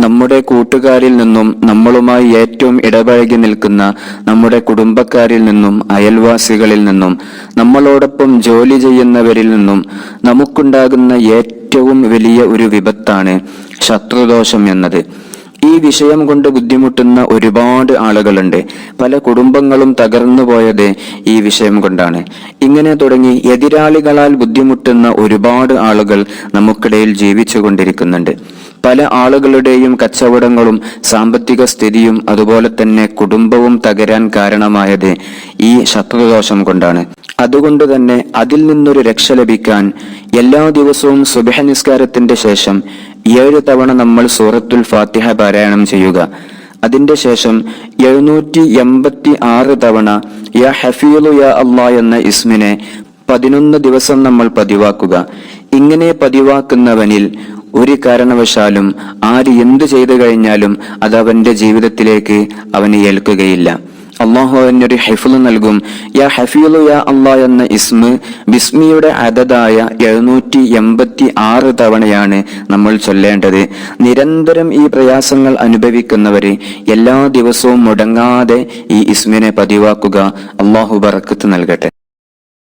നമ്മുടെ കൂട്ടുകാരിൽ നിന്നും നമ്മളുമായി ഏറ്റവും ഇടപഴകി നിൽക്കുന്ന നമ്മുടെ കുടുംബക്കാരിൽ നിന്നും അയൽവാസികളിൽ നിന്നും നമ്മളോടൊപ്പം ജോലി ചെയ്യുന്നവരിൽ നിന്നും നമുക്കുണ്ടാകുന്ന ഏറ്റവും വലിയ ഒരു വിപത്താണ് ശത്രുദോഷം എന്നത്. ഈ വിഷയം കൊണ്ട് ബുദ്ധിമുട്ടുന്ന ഒരുപാട് ആളുകളുണ്ട്. പല കുടുംബങ്ങളും തകർന്നു പോയത് ഈ വിഷയം കൊണ്ടാണ്. ഇങ്ങനെ തുടങ്ങി എതിരാളികളാൽ ബുദ്ധിമുട്ടുന്ന ഒരുപാട് ആളുകൾ നമുക്കിടയിൽ ജീവിച്ചു കൊണ്ടിരിക്കുന്നുണ്ട്. പല ആളുകളുടെയും കച്ചവടങ്ങളും സാമ്പത്തിക സ്ഥിതിയും അതുപോലെ തന്നെ കുടുംബവും തകരാൻ കാരണമായത് ഈ ശത്രുദോഷം കൊണ്ടാണ്. അതുകൊണ്ട് തന്നെ അതിൽ നിന്നൊരു രക്ഷ ലഭിക്കാൻ എല്ലാ ദിവസവും സുബഹ നിസ്കാരത്തിന്റെ ശേഷം ഏഴ് തവണ നമ്മൾ സൂറത്തുൽ ഫാത്തിഹ പാരായണം ചെയ്യുക. അതിന്റെ ശേഷം എഴുന്നൂറ്റി എൺപത്തി ആറ് തവണ യാ ഹഫീലു യാ അള്ളാ എന്ന ഇസ്മിനെ പതിനൊന്ന് ദിവസം നമ്മൾ പതിവാക്കുക. ഇങ്ങനെ പതിവാക്കുന്നവനിൽ ഒരു കാരണവശാലും ആര് എന്തു ചെയ്തു കഴിഞ്ഞാലും അത് അവന്റെ ജീവിതത്തിലേക്ക് അവന് ഏൽക്കുകയില്ല. അള്ളാഹു അവനൊരു ഹെഫുൽ നൽകും. യാ ഹഫീലു യാ അള്ളാ എന്ന ഇസ്മ ബിസ്മിയുടെ അതതായ എഴുന്നൂറ്റി എൺപത്തി ആറ് തവണയാണ് നമ്മൾ ചൊല്ലേണ്ടത്. നിരന്തരം ഈ പ്രയാസങ്ങൾ അനുഭവിക്കുന്നവര് എല്ലാ ദിവസവും മുടങ്ങാതെ ഈ ഇസ്മിനെ പതിവാക്കുക അള്ളാഹു ബറക്കത്ത് നൽകട്ടെ.